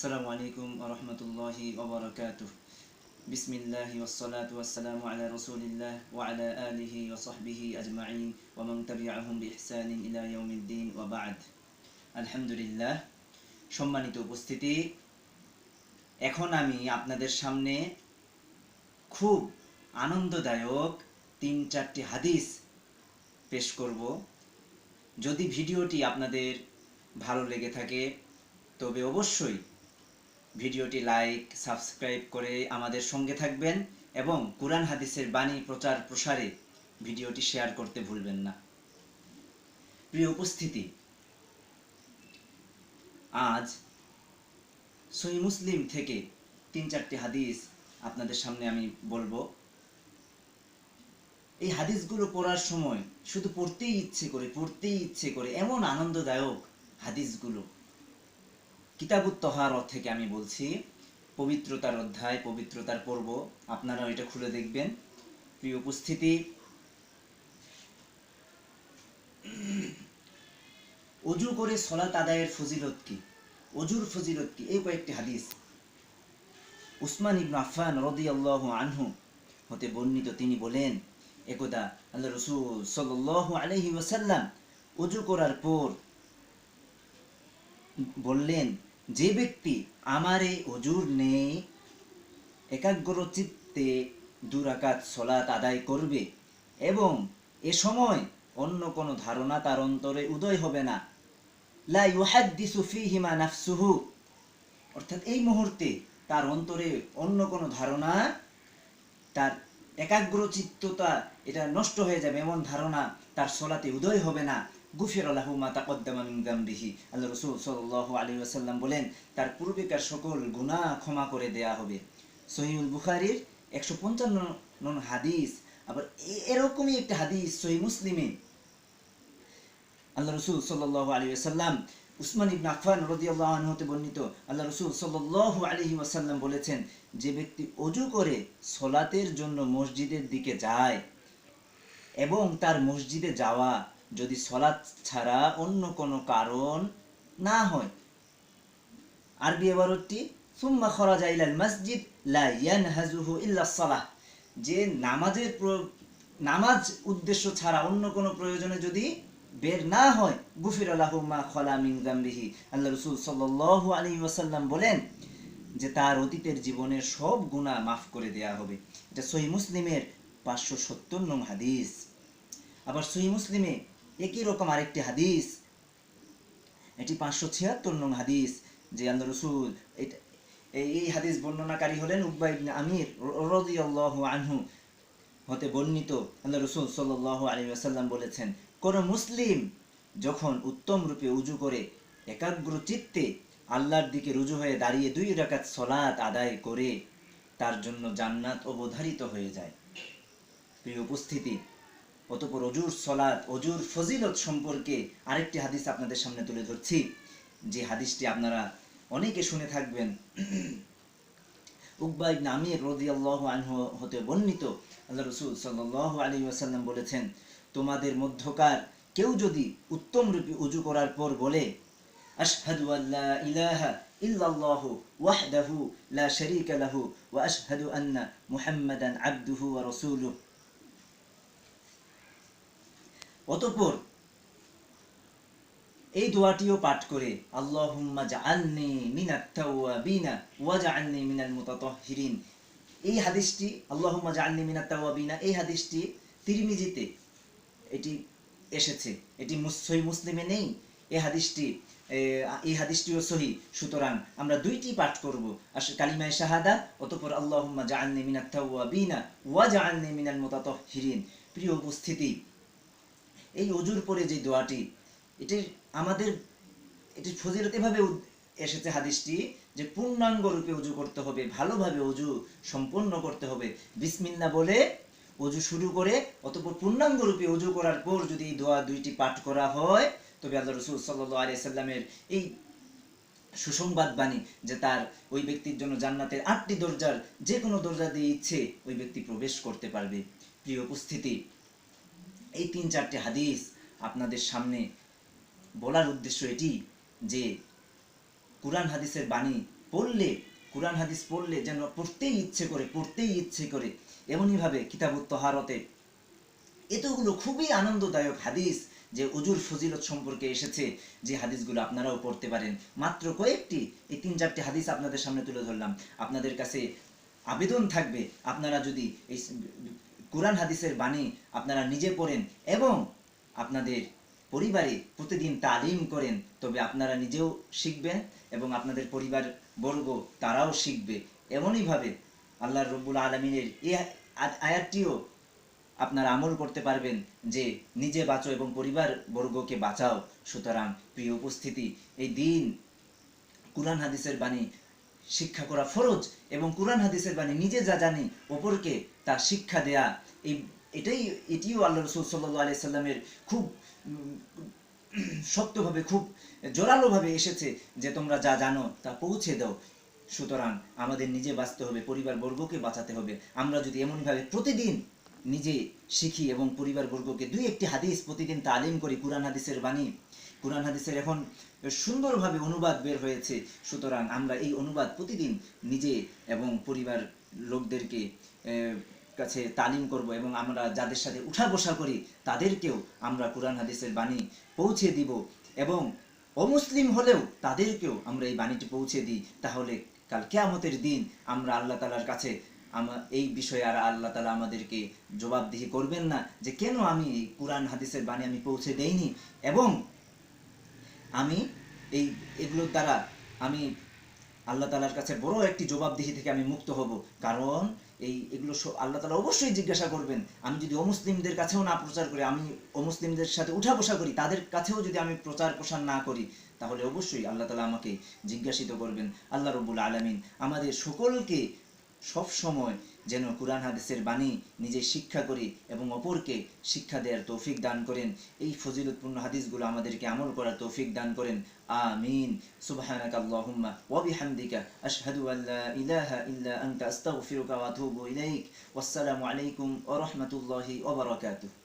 السلام عليكم ورحمة الله وبركاته بسم الله والصلاة والسلام على رسول الله وعلى آله وصحبه أجمعين ومن تبعهم بإحسان إلى يوم الدين وبعد الحمد لله সম্মানিত উপস্থিতি এখন আমি আপনাদের সামনে খুব আনন্দদায়ক তিন চারটি হাদিস পেশ করব যদি ভিডিওটি আপনাদের ভালো লেগে থাকে তবে অবশ্যই ভিডিওটি লাইক, সাবস্ক্রাইব করে আমাদের সঙ্গে থাকবেন এবং কোরআন হাদিসের বাণী প্রচার প্রসারে ভিডিওটি শেয়ার করতে ভুলবেন না। প্রিয় উপস্থিতি, আজ সহি মুসলিম থেকে তিন চারটি হাদিস আপনাদের সামনে আমি বলব। এই হাদিসগুলো পড়ার সময় শুধু পড়তেই ইচ্ছে করে, পড়তেই ইচ্ছে করে এমন আনন্দদায়ক হাদিসগুলো কিতাবুত তহারত থেকে আমি বলছি, পবিত্রতার অধ্যায়, পবিত্রতার পর্ব আপনারা এটা খুলে দেখবেন। প্রিয় উপস্থিতি, অজু করে সলাত আদায়ের ফজিলত কি? অজুর ফজিলত কি? এই কয়েকটি হাদিস। উসমান ইবনু আফফান রাদিয়াল্লাহু আনহু হতে বর্ণিত, তিনি বলেন, একদা আল্লাহ রসুল সাল্লাল্লাহু আলাইহি ওয়াসাল্লাম অজু করার পর বললেন যে ব্যক্তি আমার এই অজুর নেই একাগ্র চিত্তে দুরাকাত সলাত আদায় করবে এবং এ সময় অন্য কোনো ধারণা তার অন্তরে উদয় হবে না। লা ইউহাদ্দিসু ফীহিমা নাফসুহু। অর্থাৎ এই মুহূর্তে তার অন্তরে অন্য কোনো ধারণা, তার একাগ্র চিত্ততা এটা নষ্ট হয়ে যাবে, এমন ধারণা তার সলাতে উদয় হবে না। গুফির আল্লাহু মা তাকদ্দামা মিন যামবিহি আল্লাহ রাসূল সাল্লাল্লাহু আলাইহি ওয়াসাল্লাম বলেন, তার পূর্বেকার সকল গুনাহ ক্ষমা করে দেয়া হবে। সহিহুল বুখারীর 155 নং হাদিস, আবার এরকমই একটা হাদিস সহিহ মুসলিমে। আল্লাহ রসুল সাল্লাল্লাহু আলাইহি ওয়াসাল্লাম, উসমান ইবনে আফফান রাদিয়াল্লাহু আনহু হতে বর্ণিত, আল্লাহ রসুল সাল্লাল্লাহু আলাইহি ওয়াসাল্লাম বলেছেন, যে ব্যক্তি অজু করে সলাতের জন্য মসজিদের দিকে যায় এবং তার মসজিদে যাওয়া যদি সলাৎ ছাড়া অন্য কোনো কারণ না হয়। আরবি এবারটি সুম্মা খরাজা ইলাল মসজিদ, লা ইয়ানহাজুহু ইল্লা সালাহ। যে নামাজের নামাজ উদ্দেশ্য ছাড়া অন্য কোনো প্রয়োজনে যদি বের না হয়, গুফির আল্লাহু মা খলা মিন যামবিহি আল্লাহ রাসূল সাল্লাল্লাহু আলাইহি ওয়াসাল্লাম বলেন যে তার অতীতের জীবনের সব গুনাহ মাফ করে দেয়া হবে। এটা সহি মুসলিমের পাঁচশো সত্তর নং হাদিস। আবার সহি মুসলিমে একই রকম আরেকটি হাদিস। এটি পাঁচশো ছিয়াত্তর নং হাদিস, যে আল্লাহ রসুল এই- হাদিস বর্ণনাকারী হলেন উকবা ইবনে আমির রাদিয়াল্লাহু আনহু হতে বর্ণিত। আল্লাহ রসুল সাল্লাল্লাহু আলাইহি ওয়াসাল্লাম বলেছেন, কোন মুসলিম যখন উত্তম রূপে উজু করে, একাগ্র চিত্তে আল্লাহর দিকে রুজু হয়ে দাঁড়িয়ে দুই রাকাত সলাত আদায় করে, তার জন্য জান্নাত অবধারিত হয়ে যায়। প্রিয় উপস্থিতি অতপর অজুর সলাত অজুর ফজিলত সম্পর্কে আরেকটি হাদিস আপনাদের সামনে তুলে ধরছি। যে হাদিসটি আপনারা অনেকে শুনে থাকবেন। উকবা ইবনে আমির রাদিয়াল্লাহু আনহু হতে বর্ণিত, আল্লাহ রাসূল সাল্লাল্লাহু আলাইহি ওয়াসাল্লাম বলেছেন, তোমাদের মধ্যকার কেউ যদি উত্তম রূপে উজু করার পর বলে, আশহাদু আল্লা ইলাহা ইল্লাল্লাহু ওয়াহদাহু লা শারীকা লাহু ওয়া আশহাদু আন্না মুহাম্মাদান আবদুহু ওয়া রাসূলুহু অতঃপর এই দোয়াটিও পাঠ করে এই হাদিসটি এই হাদিসটি তিরমিজিতে এটি এসেছে। এটি সহিহ মুসলিমে নেই। এই হাদিসটি এই হাদিসটিও সহি সুতরাং আমরা দুইটি পাঠ করব। আস, কালিমায়ে শাহাদা, অতঃপর আল্লাহুম্মা জাআলনি মিনাত ওয়া জাআলনি মিনাল প্রিয় উপস্থিতি এই অজুর পরে যে দোয়াটি এটির আমাদের এটির ফজিলত এভাবে এসেছে হাদিসটি যে পূর্ণাঙ্গ রূপে অজু করতে হবে, ভালোভাবে অজু সম্পন্ন করতে হবে। বিসমিল্লা বলে অজু শুরু করে অতঃপর পূর্ণাঙ্গ রূপে অজু করার পর যদি এই দোয়া দুইটি পাঠ করা হয়, তবে আল্লাহ রসুল সাল্লাহ আলিয়া সাল্লামের এই সুসংবাদ বাণী যে তার ওই ব্যক্তির জন্য জান্নাতের আটটি দরজার যে কোনো দরজা দিয়ে ইচ্ছে, ওই ব্যক্তি প্রবেশ করতে পারবে। প্রিয় উপস্থিতি এই তিন চারটি হাদিস আপনাদের সামনে বলার উদ্দেশ্য এটি যে কোরআন হাদিসের বাণী পড়লে, কোরআন হাদিস পড়লে যেন পড়তেই ইচ্ছে করে, পড়তেই ইচ্ছে করে এমনইভাবে কিতাবুত তহারতে এতগুলো খুবই আনন্দদায়ক হাদিস যে অজুর ফজিলত সম্পর্কে এসেছে যে হাদিসগুলো আপনারাও পড়তে পারেন। মাত্র কয়েকটি, এই তিন চারটি হাদিস আপনাদের সামনে তুলে ধরলাম। আপনাদের কাছে আবেদন থাকবে, আপনারা যদি এই কোরআন হাদিসের বাণী আপনারা নিজে পড়েন এবং আপনাদের পরিবারে প্রতিদিন তালিম করেন, তবে আপনারা নিজেও শিখবেন এবং আপনাদের পরিবার বর্গ তারাও শিখবে। এমনইভাবে আল্লাহ রব্বুল আলমিনের আ- আয়াতটিও আপনারা আমল করতে পারবেন যে নিজে বাঁচো এবং পরিবার বর্গকে বাঁচাও। সুতরাং প্রিয় উপস্থিতি, এই দিন কুরআন হাদিসের বাণী শিক্ষা করা ফরজ এবং কোরআন হাদিসের বাণী নিজে যা জানি অপরকে তা শিক্ষা দেয়া। এই, এটাই, এটিও আল্লাহ রসুল সাল্লাহ আলি সাল্লামের খুব শক্তভাবে, খুব জোরালোভাবে এসেছে যে তোমরা যা জানো তা পৌঁছে দাও। সুতরাং আমাদের নিজে বাঁচতে হবে পরিবার বর্গকে বাঁচাতে হবে। আমরা যদি এমনভাবে প্রতিদিন নিজে শিখি এবং পরিবার বর্গকে দুই একটি হাদিস প্রতিদিন তালিম করি, কোরআন হাদিসের বাণী কোরআন হাদিসের এখন সুন্দরভাবে অনুবাদ বের হয়েছে। সুতরাং আমরা এই অনুবাদ প্রতিদিন নিজে এবং পরিবার লোকদেরকে কাছে তালিম করব এবং আমরা যাদের সাথে উঠা বসা করি, তাদেরকেও আমরা কোরআন হাদিসের বাণী পৌঁছে দিব এবং অমুসলিম হলেও তাদেরকেও আমরা এই বাণীটি পৌঁছে দিই। তাহলে কাল কেয়ামতের দিন আমরা আল্লাহ তালার কাছে আমা, এই বিষয়ে আর আল্লাহ তালা আমাদেরকে জবাবদিহি করবেন না যে কেন আমি কোরআন হাদিসের বাণী আমি পৌঁছে দেইনি এবং আমি এই, এগুলোর দ্বারা আমি আল্লাহ তালার কাছে বড় একটি জবাবদিহি থেকে আমি মুক্ত হব। কারণ এই, এগুলো আল্লাহ তালা অবশ্যই জিজ্ঞাসা করবেন। আমি যদি অমুসলিমদের কাছেও না প্রচার করি, আমি অমুসলিমদের সাথে উঠা বসা করি, তাদের কাছেও যদি আমি প্রচার প্রসার না করি, তাহলে অবশ্যই আল্লাহ তালা আমাকে জিজ্ঞাসিত করবেন। আল্লাহ রবুল আলমিন আমাদের সকলকে সব সময় যেন কোরআন হাদিসের বাণী নিজে শিক্ষা করি এবং অপরকে শিক্ষা দেওয়ার তৌফিক দান করেন। এই ফজিলতপূর্ণ হাদিসগুলো আমাদেরকে আমল করার তৌফিক দান করেন। আমিন। সুবহানাক আল্লাহুম্মা ওয়া বিহামদিকা। আশহাদু আল্লা ইলাহা ইল্লা আনতা, আস্তাগফিরুকা ওয়া আতুবু ইলাইক। আলাইকুম ওয়া রাহমাতুল্লাহি ওয়া বারাকাতুহু।